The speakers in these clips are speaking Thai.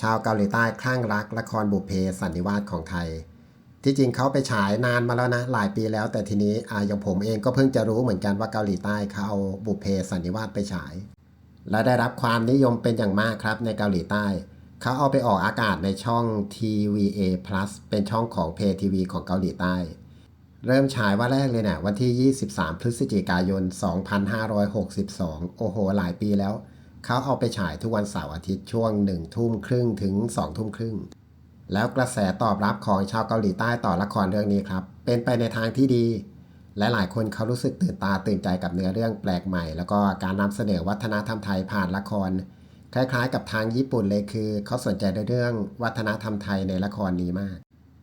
ชาวเกาหลีใต้คลั่งรักละครบุพเพสันนิวาสของไทย ที่จริงเขาไปฉายนานมาแล้วนะ หลายปีแล้ว แต่ทีนี้อ่าอย่างผมเองก็เพิ่งจะรู้เหมือนกันว่าเกาหลีใต้เขาเอาบุพเพสันนิวาสไปฉาย และได้รับความนิยมเป็นอย่างมากครับในเกาหลีใต้ เขาเอาไปออกอากาศในช่อง TVA Plus เป็นช่องของ Pay TV ของเกาหลีใต้ เริ่มฉายวันแรกเลยเนี่ยวันที่ 23 พฤศจิกายน 2562 โอ้โห หลายปีแล้ว เขาเอาไปฉายทุกวันเสาร์อาทิตย์ช่วง1ทุ่มครึ่งถึง2ทุ่มครึ่ง แล้วกระแสตอบรับของชาวเกาหลีใต้ต่อละครเรื่องนี้ครับ เป็นไปในทางที่ดี และหลายคนเขารู้สึกตื่นตาตื่นใจกับเนื้อเรื่องแปลกใหม่ แล้วก็การนำเสนอวัฒนธรรมไทยผ่านละคร คล้ายๆ กับทางญี่ปุ่นเลยคือ เขาสนใจในเรื่องวัฒนธรรมไทยในละครนี้มาก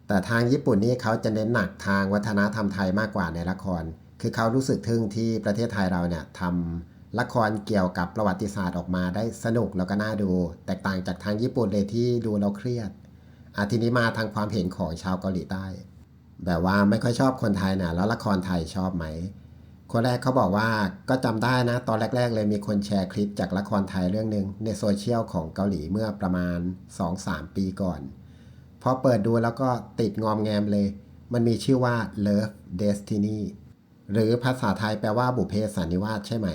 แต่ทางญี่ปุ่นนี่เขาจะเน้นหนักทางวัฒนธรรมไทยมากกว่าในละคร คือเขารู้สึกทึ่งที่ประเทศไทยเราเนี่ยทำ ละครเกี่ยวกับประวัติศาสตร์ออกมาได้สนุกแล้วก็น่าดู แตกต่างจากทางญี่ปุ่นเลยที่ดูเราเครียดอาทีนี้มาทางความเห็นของชาวเกาหลีใต้ แบบว่าไม่ค่อยชอบคนไทยนะแล้วละครไทยชอบไหม คนแรกเขาบอกว่าก็จำได้นะ ตอนแรก ๆ เลยมีคนแชร์คลิปจากละครไทยเรื่องหนึ่งในโซเชียลของเกาหลีเมื่อประมาณ 2-3 ปีก่อนพอเปิดดูแล้วก็ติดงอมแงมเลย มันมีชื่อว่า Love Destiny หรือภาษาไทยแปลว่าบุพเพสันนิวาสใช่ไหม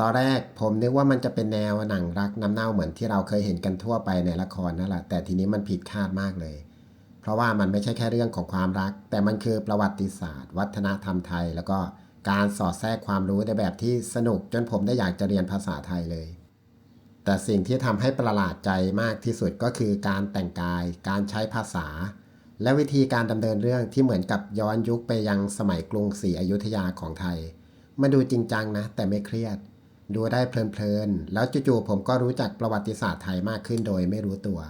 ตอนแรกผมนึกว่ามันจะเป็นแนวหนังรักน้ำเน่าเหมือนที่เราเคยเห็นกันทั่วไปในละครนั่นแหละแต่ทีนี้มันผิดคาดมากเลย เพราะว่ามันไม่ใช่แค่เรื่องของความรัก แต่มันคือประวัติศาสตร์ วัฒนธรรมไทย แล้วก็การสอดแทรกความรู้ในแบบที่สนุกจนผมได้อยากจะเรียนภาษาไทยเลย แต่สิ่งที่ทำให้ประหลาดใจมากที่สุดก็คือการแต่งกาย การใช้ภาษา และวิธีการดำเนินเรื่องที่เหมือนกับย้อนยุคไปยังสมัยกรุงศรีอยุธยาของไทยมาดูจริงจังนะ แต่ไม่เครียด ดูได้เพลินๆ แล้วจู่ๆผมก็รู้จักประวัติศาสตร์ไทยมากขึ้นโดยไม่รู้ตัว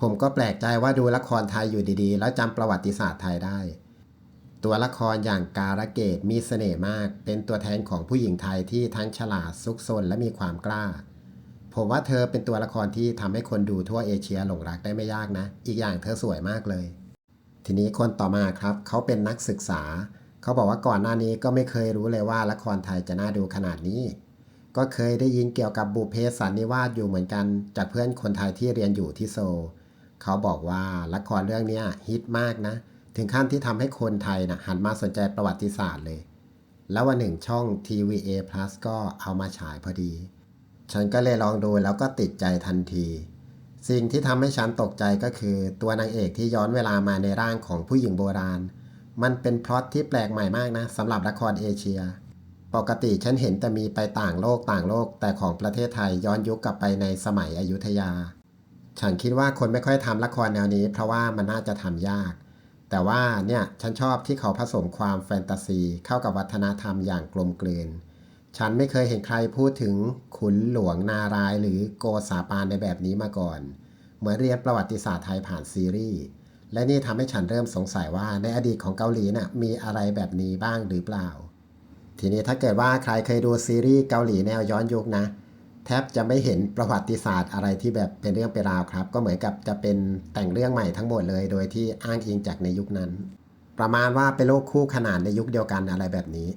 ผมก็แปลกใจว่าดูละครไทยอยู่ดีๆ แล้วจำประวัติศาสตร์ไทยได้ ตัวละครอย่างการะเกดมีเสน่ห์มาก เป็นตัวแทนของผู้หญิงไทยที่ทั้งฉลาดซุกซนและมีความกล้า ผมว่าเธอเป็นตัวละครที่ทำให้คนดูทั่วเอเชียหลงรักได้ไม่ยากนะ อีกอย่างเธอสวยมากเลย ทีนี้คนต่อมาครับ เขาเป็นนักศึกษา เขาบอกว่าก่อนหน้านี้ก็ไม่เคยรู้เลยว่าละครไทยจะน่าดูขนาดนี้ ก็เคยได้ยินเกี่ยวกับบุเพสันนิวาสอยู่เหมือนกัน จากเพื่อนคนไทยที่เรียนอยู่ที่โซลเขาบอกว่าละครเรื่องนี้ฮิตมากนะ ถึงขั้นที่ทำให้คนไทยนะหันมาสนใจประวัติศาสตร์เลย แล้ววันหนึ่งช่อง TVA Plus ก็เอามาฉายพอดี ฉันก็เลยลองดูแล้วก็ติดใจทันที สิ่งที่ทำให้ฉันตกใจก็คือตัวนางเอกที่ย้อนเวลามาในร่างของผู้หญิงโบราณ มันเป็นพล็อตที่แปลกใหม่มากนะสำหรับละครเอเชีย ปกติฉันเห็นแต่มีไปต่างโลกต่างโลก แต่ของประเทศไทยย้อนยุคกลับไปในสมัยอยุธยา ฉันคิดว่าคนไม่ค่อยทำละครแนวนี้ เพราะว่ามันน่าจะทำยาก แต่ว่าเนี่ยฉันชอบที่เขาผสมความแฟนตาซี เข้ากับวัฒนธรรมอย่างกลมกลืน ฉันไม่เคยเห็นใครพูดถึงขุนหลวงนารายหรือโกษาปานในแบบนี้มาก่อน เหมือนเรียนประวัติศาสตร์ไทยผ่านซีรีส์และนี่ทำให้ฉันเริ่มสงสัยว่าในอดีตของเกาหลีน่ะมีอะไรแบบนี้บ้างหรือเปล่า ทีนี้ถ้าเกิดว่าใครเคยดูซีรีส์เกาหลีแนวย้อนยุคนะ แทบจะไม่เห็นประวัติศาสตร์อะไรที่แบบเป็นเรื่องเป็นราวครับ ก็เหมือนกับจะเป็นแต่งเรื่องใหม่ทั้งหมดเลย โดยที่อ้างอิงจากในยุคนั้น ประมาณว่าเป็นโลกคู่ขนานในยุคเดียวกันอะไรแบบนี้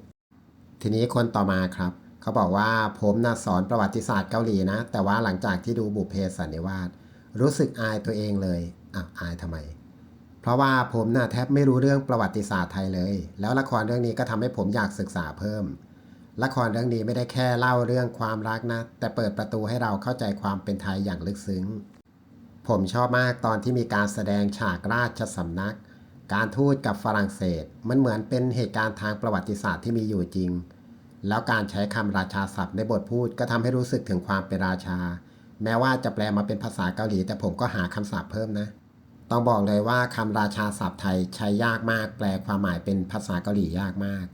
ทีนี้คนต่อมาครับ เขาบอกว่าผมนะสอนประวัติศาสตร์เกาหลีนะ แต่ว่าหลังจากที่ดูบุพเพสันนิวาสรู้สึกอายตัวเองเลยอะอายทำไม เพราะว่าผมน่ะแทบไม่รู้เรื่องประวัติศาสตร์ไทยเลย แล้วละครเรื่องนี้ก็ทำให้ผมอยากศึกษาเพิ่ม ละครเรื่องนี้ไม่ได้แค่เล่าเรื่องความรักนะ แต่เปิดประตูให้เราเข้าใจความเป็นไทยอย่างลึกซึ้ง ผมชอบมากตอนที่มีการแสดงฉากราชสำนัก การทูตกับฝรั่งเศส มันเหมือนเป็นเหตุการณ์ทางประวัติศาสตร์ที่มีอยู่จริง แล้วการใช้คำราชาศัพท์ในบทพูดก็ทำให้รู้สึกถึงความเป็นราชา แม้ว่าจะแปลมาเป็นภาษาเกาหลี แต่ผมก็หาคำศัพท์เพิ่มนะ ต้องบอกเลยว่าคำราชาศัพท์ไทยใช้ยากมาก แปลความหมายเป็นภาษาเกาหลียากมาก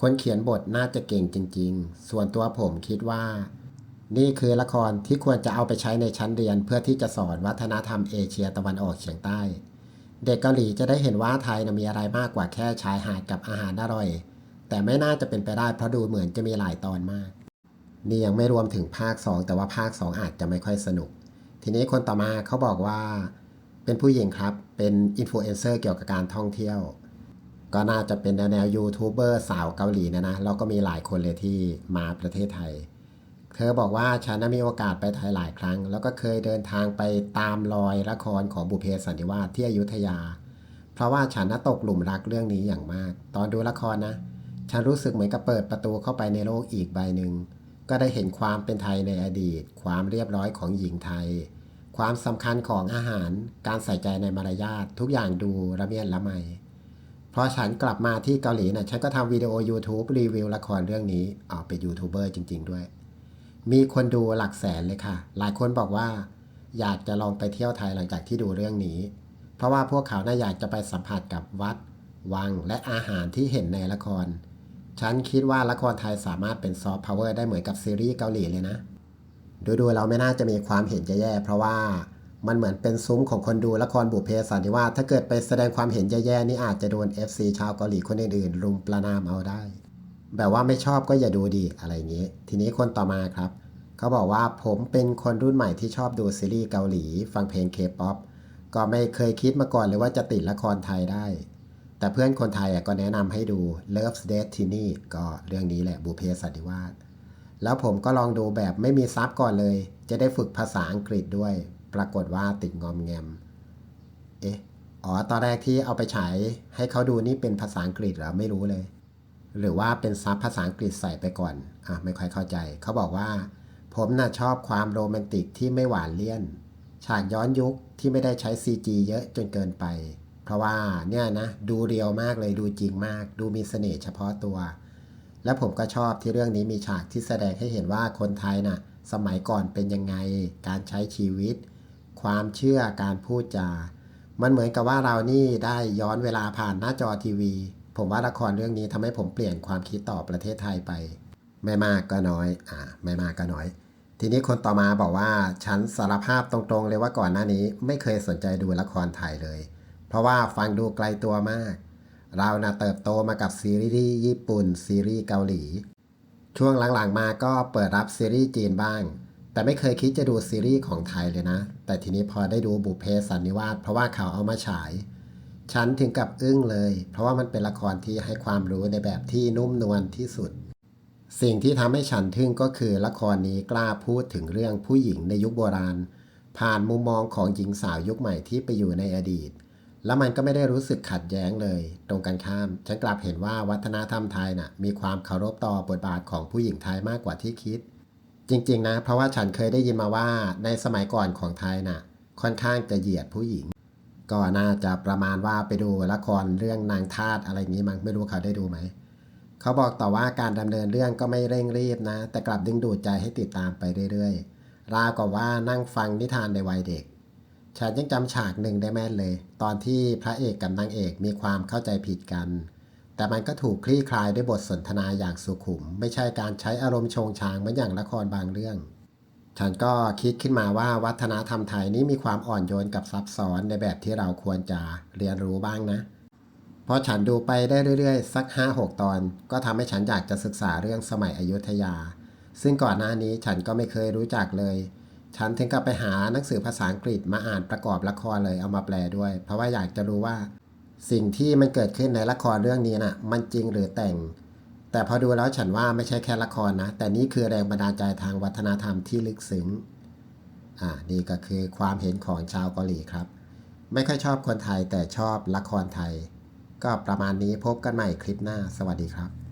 คนเขียนบทน่าจะเก่งจริง ๆ ส่วนตัวผมคิดว่า นี่คือละครที่ควรจะเอาไปใช้ในชั้นเรียน เพื่อที่จะสอนวัฒนธรรมเอเชียตะวันออกเฉียงใต้ เด็กเกาหลีจะได้เห็นว่าไทยนะมีอะไรมากกว่าแค่ชายหาดกับอาหารอร่อย แต่ไม่น่าจะเป็นไปได้เพราะดูเหมือนจะมีหลายตอนมาก นี่ยังไม่รวมถึงภาค 2 แต่ว่าภาค 2 อาจจะไม่ค่อยสนุก ทีนี้คนต่อมาเขาบอกว่า เป็นผู้หญิงครับ เป็นอินฟลูเอนเซอร์เกี่ยวกับการท่องเที่ยว ก็น่าจะเป็นแนวยูทูบเบอร์สาวเกาหลีนะนะ แล้วก็มีหลายคนเลยที่มาประเทศไทย เธอบอกว่าฉันมีโอกาสไปไทยหลายครั้ง แล้วก็เคยเดินทางไปตามรอยละครของบุเพสันนิวาสที่อยุธยา เพราะว่าฉันน่ะตกหลุมรักเรื่องนี้อย่างมาก ตอนดูละครนะ ฉันรู้สึกเหมือนกับเปิดประตูเข้าไปในโลกอีกใบหนึ่ง ก็ได้เห็นความเป็นไทยในอดีต ความเรียบร้อยของหญิงไทย ความสำคัญของอาหาร การใส่ใจในมารยาททุกอย่างดูระเบียดละไมพอฉันกลับมาที่เกาหลีนะ่ะฉันก็ทำวิดีโอ YouTube รีวิวละครเรื่องนี้ออกเป็นยูทูบเบอร์จริง ๆ ด้วย มีคนดูหลักแสนเลยค่ะ หลายคนบอกว่า อยากจะลองไปเที่ยวไทยหลังจากที่ดูเรื่องนี้ เพราะว่าพวกเขาน่าอยากจะไปสัมผัสกับวัด วังและอาหารที่เห็นในละคร ฉันคิดว่าละครไทยสามารถเป็นซอฟต์พาวเวอร์ได้เหมือนกับซีรีส์เกาหลีเลยนะ ดูๆเราไม่น่าจะมีความเห็นแย่ๆเพราะว่ามันเหมือนเป็นซุ้มของคนดูละครบุพเพสันนิวาสถ้าเกิดไปแสดงความเห็นแย่ๆนี่อาจจะโดน FC ชาวเกาหลีคนอื่นๆรุมประนามเอาได้ แบบว่าไม่ชอบก็อย่าดูดีอะไรอย่างนี้ ทีนี้คนต่อมาครับ เขาบอกว่าผมเป็นคนรุ่นใหม่ที่ชอบดูซีรีส์เกาหลี ฟังเพลงเคป๊อปก็ไม่เคยคิดมาก่อนเลยว่าจะติดละครไทยได้ แต่เพื่อนคนไทยอะก็แนะนำให้ดู Love's Destiny ก็เรื่องนี้แหละบุเพสันนิวาส แล้วผมก็ลองดูแบบไม่มีซับก่อนเลย จะได้ฝึกภาษาอังกฤษด้วย ปรากฏว่าติดงอมแงม เอ๊ะ อ๋อ ตอนแรกที่เอาไปฉายให้เขาดูนี่เป็นภาษาอังกฤษเหรอ ไม่รู้เลย หรือว่าเป็นซับภาษาอังกฤษใส่ไปก่อน อะ ไม่ค่อยเข้าใจ เขาบอกว่า ผมน่ะชอบความโรแมนติกที่ไม่หวานเลี่ยน ฉากย้อนยุคที่ไม่ได้ใช้ CG เยอะจนเกินไป เพราะว่าเนี่ยนะ ดูเรียวมากเลย ดูจริงมาก ดูมีเสน่ห์เฉพาะตัว และผมก็ชอบที่เรื่องนี้มีฉากที่แสดงให้เห็นว่าคนไทยน่ะสมัยก่อนเป็นยังไง การใช้ชีวิต ความเชื่อการพูดจา มันเหมือนกับว่าเรานี่ได้ย้อนเวลาผ่านหน้าจอทีวี ผมว่าละครเรื่องนี้ทำให้ผมเปลี่ยนความคิดต่อประเทศไทยไป ไม่มากก็น้อย อ่า ไม่มากก็น้อย ทีนี้คนต่อมาบอกว่าฉันสารภาพตรงๆเลยว่าก่อนหน้านี้ ไม่เคยสนใจดูละครไทยเลย เพราะว่าฟังดูไกลตัวมาก เรานะเติบโตมากับซีรีส์ญี่ปุ่นซีรีส์เกาหลี ช่วงหลังๆมาก็เปิดรับซีรีส์จีนบ้าง แต่ไม่เคยคิดจะดูซีรีส์ของไทยเลยนะ แต่ทีนี้พอได้ดูบุเพสันนิวาสเพราะว่าเขาเอามาฉาย ฉันถึงกับอึ้งเลย เพราะว่ามันเป็นละครที่ให้ความรู้ในแบบที่นุ่มนวลที่สุด สิ่งที่ทำให้ฉันทึ่งก็คือละครนี้กล้าพูดถึงเรื่องผู้หญิงในยุคโบราณ ผ่านมุมมองของหญิงสาวยุคใหม่ที่ไปอยู่ในอดีต แล้วมันก็ไม่ได้รู้สึกขัดแย้งเลย ตรงกันข้าม ฉันกลับเห็นว่าวัฒนธรรมไทยน่ะ มีความเคารพต่อบทบาทของผู้หญิงไทยมากกว่าที่คิด จริง ๆ นะ เพราะว่าฉันเคยได้ยินมาว่าในสมัยก่อนของไทยน่ะ ค่อนข้างจะเหยียดผู้หญิง ก็น่าจะประมาณว่าไปดูละครเรื่องนางทาสอะไรนี้มั้งไม่รู้เขาได้ดูไหมเขาบอกต่อว่าการดำเนินเรื่องก็ไม่เร่งรีบนะ แต่กลับดึงดูดใจให้ติดตามไปเรื่อยๆราวกับว่านั่งฟังนิทานในวัยเด็ก ฉันยังจำฉากหนึ่งได้แม่นเลย ตอนที่พระเอกกับนางเอกมีความเข้าใจผิดกัน แต่มันก็ถูกคลี่คลายด้วยบทสนทนาอย่างสุขุม ไม่ใช่การใช้อารมณ์โชงชางเหมือนอย่างละครบางเรื่อง ฉันก็คิดขึ้นมาว่าวัฒนธรรมไทยนี้มีความอ่อนโยนกับซับซ้อนในแบบที่เราควรจะเรียนรู้บ้างนะพอฉันดูไปได้เรื่อยๆ สัก 5-6 ตอน ก็ทำให้ฉันอยากจะศึกษาเรื่องสมัยอยุธยา ซึ่งก่อนหน้านี้ฉันก็ไม่เคยรู้จักเลย ฉันถึงกลับไปหาหนังสือภาษาอังกฤษมาอ่านประกอบละครเลยเอามาแปลด้วย เพราะว่าอยากจะรู้ว่า สิ่งที่มันเกิดขึ้นในละครเรื่องนี้น่ะ มันจริงหรือแต่ง แต่พอดูแล้วฉันว่าไม่ใช่แค่ละครนะ แต่นี่คือแรงบันดาลใจทางวัฒนธรรมที่ลึกซึ้งอ่านี่ก็คือความเห็นของชาวเกาหลีครับ ไม่ค่อยชอบคนไทยแต่ชอบละครไทย ก็ประมาณนี้พบกันใหม่คลิปหน้า สวัสดีครับ